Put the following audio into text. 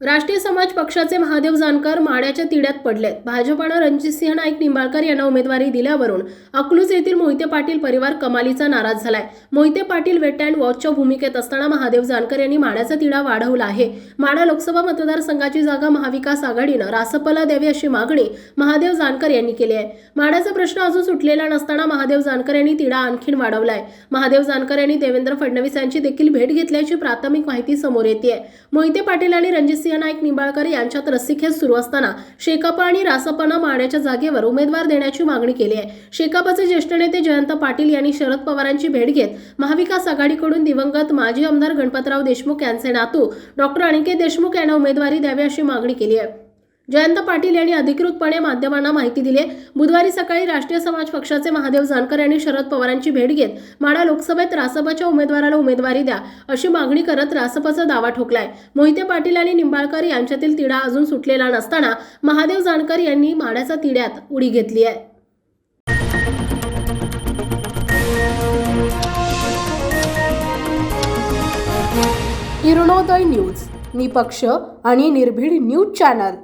राष्ट्रीय समाज पक्षाचे महादेव जानकर माड्याच्या तिड्यात पडलेत. भाजपानं रणजितसिंह नाईक निंबाळकर यांना उमेदवारी दिल्यावरून अकलूज येथील मोहिते पाटील परिवार कमालीचा नाराज झालाय. मोहिते पाटील वेट अँड वॉचच्या भूमिकेत असताना महादेव जानकर यांनी माड्याचा तिढा वाढवला आहे. माडा लोकसभा मतदारसंघाची जागा महाविकास आघाडीनं रासपला द्यावी अशी मागणी महादेव जानकर यांनी केली आहे. माड्याचा प्रश्न अजून सुटलेला नसताना महादेव जानकर यांनी तिढा आणखीन वाढवलाय. महादेव जानकर यांनी देवेंद्र फडणवीस यांची देखील भेट घेतल्याची प्राथमिक माहिती समोर येते मोहिते पाटील आणि रणजितसिंह नाईक निंबाळकर यांच्यात रस्सीखेच सुरू असताना शेकापा आणि रासपानं मारण्याच्या जागेवर उमेदवार देण्याची मागणी केली आहे. शेकापाचे ज्येष्ठ नेते जयंत पाटील यांनी शरद पवारांची भेट घेत महाविकास आघाडीकडून दिवंगत माजी आमदार गणपतराव देशमुख यांचे नातू डॉक्टर अनिकेत देशमुख यांना उमेदवारी द्यावी अशी मागणी केली आहे. जयंत पाटील यांनी अधिकृतपणे माध्यमांना माहिती दिली बुधवारी सकाळी राष्ट्रीय समाज पक्षाचे महादेव जानकर यांनी शरद पवारांची भेट घेत माडा लोकसभेत रासपाच्या उमेदवाराला उमेदवारी द्या अशी मागणी करत रासपाचा दावा ठोकलाय. मोहिते पाटील आणि निंबाळकर यांच्यातील तिढा अजून सुटलेला नसताना महादेव जानकर यांनी माड्याचा तिढ्यात उडी घेतली आहे. किरणोदय न्यूज. निपक्ष आणि निर्भीड न्यूज चॅनल.